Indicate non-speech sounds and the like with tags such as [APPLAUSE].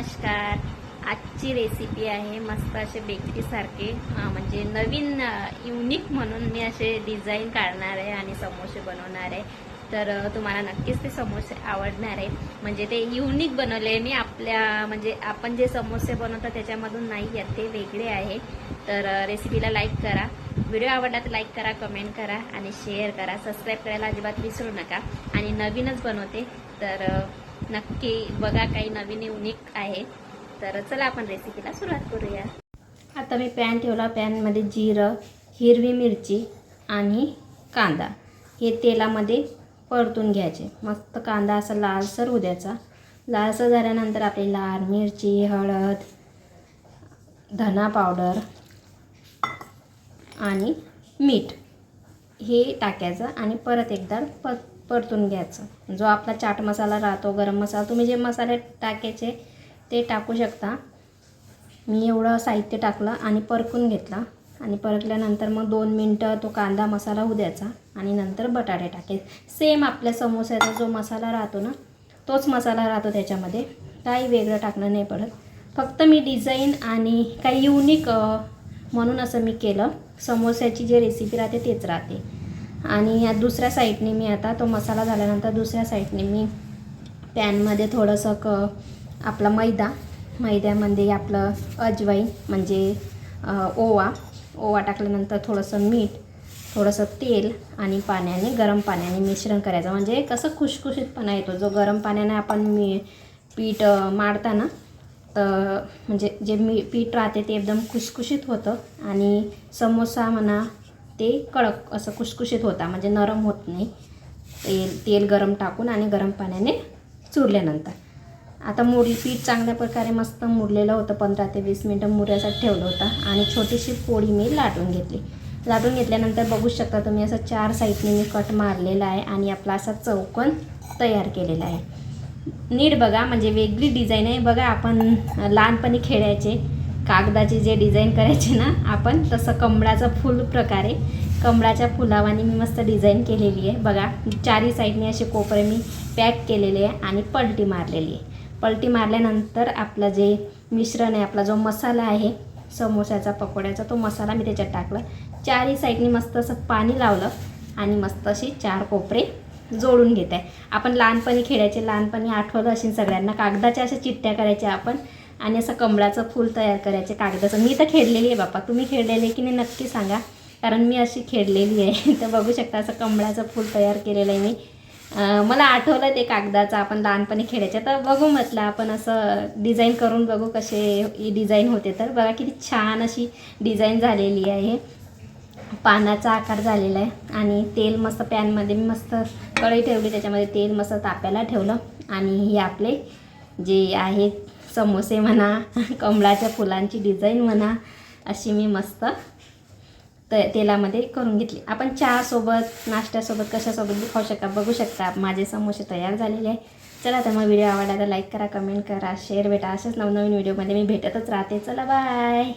नमस्कार. आजची रेसिपी आहे मस्त असे बेकरीसारखे म्हणजे नवीन युनिक म्हणून मी असे डिझाईन काढणार आहे आणि समोसे बनवणार आहे. तर तुम्हाला नक्कीच ते समोसे आवडणार आहे म्हणजे ते युनिक बनवले मी आपल्या म्हणजे आपण जे समोसे बनवतो त्याच्यामधून नाही आहेत ते वेगळे आहे. तर रेसिपीला लाईक करा. व्हिडिओ आवडला तर लाईक करा कमेंट करा आणि शेअर करा. सबस्क्राईब करायला अजिबात विसरू नका. आणि नवीनच बनवते. तर नक्की बघा काही नवीन युनिक आहे. तर चला आपण रेसिपीला सुरुवात करूया. आता मी पॅन ठेवला. पॅनमध्ये जिरं हिरवी मिरची आणि कांदा. हे तेलामध्ये परतून घ्यायचे. मस्त कांदा असा लालसर उद्याचा लालसर झाल्यानंतर आपली लाल मिरची हळद धना पावडर आणि मीठ हे टाकायचं आणि परत एकदा प परतून घ्यायचं. जो आपला चाट मसाला राहतो गरम मसाला तुम्ही जे मसाले टाकायचे ते टाकू शकता. मी एवढं साहित्य टाकलं आणि परकून घेतला. आणि परकल्यानंतर मग दोन मिनटं तो कांदा मसाला होऊ द्यायचा आणि नंतर बटाटे टाकायचे. सेम आपल्या समोस्याचा जो मसाला राहतो ना तोच मसाला राहतो त्याच्यामध्ये. काही वेगळं टाकणं नाही पडत. फक्त मी डिझाईन आणि काही युनिक म्हणून असं मी केलं. समोस्याची जी रेसिपी राहते तेच राहते. आणि या दुसऱ्या साईडने मी आता तो मसाला झाल्यानंतर दुसऱ्या साईडने मी पॅनमध्ये थोडंसं क आपला मैदा मैद्यामध्ये आपलं अजवाईन म्हणजे ओवा ओवा टाकल्यानंतर थोडंसं मीठ थोडंसं तेल आणि पाण्याने गरम पाण्याने मिश्रण करायचं. म्हणजे कसं खुशखुशीतपणा येतो. जो गरम पाण्याने आपण मी पीठ मारताना तर म्हणजे जे मी पीठ राहते ते एकदम खुशखुशीत होतं. आणि समोसा म्हणा ते कडक असं कुशकुशीत होता म्हणजे नरम होत नाही. तेल तेल गरम टाकून आणि गरम पाण्याने चुरल्यानंतर. आता मुर पीठ चांगल्या प्रकारे मस्त मुरलेलं होतं पंधरा ते वीस मिनटं मुऱ्यासाठी ठेवलं होतं आणि छोटीशी पोळी मी लाटून घेतली. लाटून घेतल्यानंतर बघू शकता तुम्ही असं चार साईडने मी कट मारलेला आहे आणि आपला असा चौकन तयार केलेला आहे. नीट बघा म्हणजे वेगळी डिझाईन आहे. बघा आपण लहानपणी खेळायचे. कागदाची जे डिझाईन करायचे ना आपण तसं कमळाचं फूल प्रकारे कमळाच्या फुलावानी मी मस्त डिझाईन केलेली आहे. बघा चारी साईडने असे कोपरे मी पॅक केलेले आहे आणि पलटी मारलेली आहे. पलटी मारल्यानंतर आपलं जे मिश्रण आहे आपला जो मसाला आहे समोस्याचा पकोड्याचा तो मसाला मी त्याच्यात टाकला. चारही साईडनी मस्त असं पाणी लावलं आणि मस्त अशी चार कोपरे जोडून घेत आहे आपण लहानपणी खेळायचे लहानपणी आठवलं असेल सगळ्यांना कागदाच्या अशा चिठ्ठ्या करायच्या आपण आणि असं कमळाचं फूल तयार करायचे कागदाचं. मी तर खेळलेली आहे बापा तुम्ही खेळलेली आहे की नाही नक्की सांगा. कारण मी अशी खेळलेली आहे. [LAUGHS] तर बघू शकता असं कमळाचं फूल तयार केलेलं आहे मी. मला आठवलं ते कागदाचं आपण लहानपणी खेळायचं तर बघू म्हटलं आपण असं डिझाईन करून बघू कसे डिझाईन होते तर. बघा किती छान अशी डिझाईन झालेली आहे. पानाचा आकार झालेला आहे. आणि तेल मस्त पॅनमध्ये मी मस्त कढई ठेवली. त्याच्यामध्ये तेल मस्त तापायला ठेवलं. आणि हे आपले जे आहेत समोसे म्हणा कमळाच्या फुलांची डिझाईन म्हणा अशी मी मस्त त तेलामध्ये करून घेतली. आपण चहासोबत नाश्त्यासोबत कशासोबत बी खाऊ शकता बघू शकता. माझे समोसे तयार झालेले आहे चला तर मग व्हिडिओ आवडला तर लाईक करा कमेंट करा शेअर भेटा. असेच नवनवीन व्हिडिओमध्ये मी भेटतच राहते. चला बाय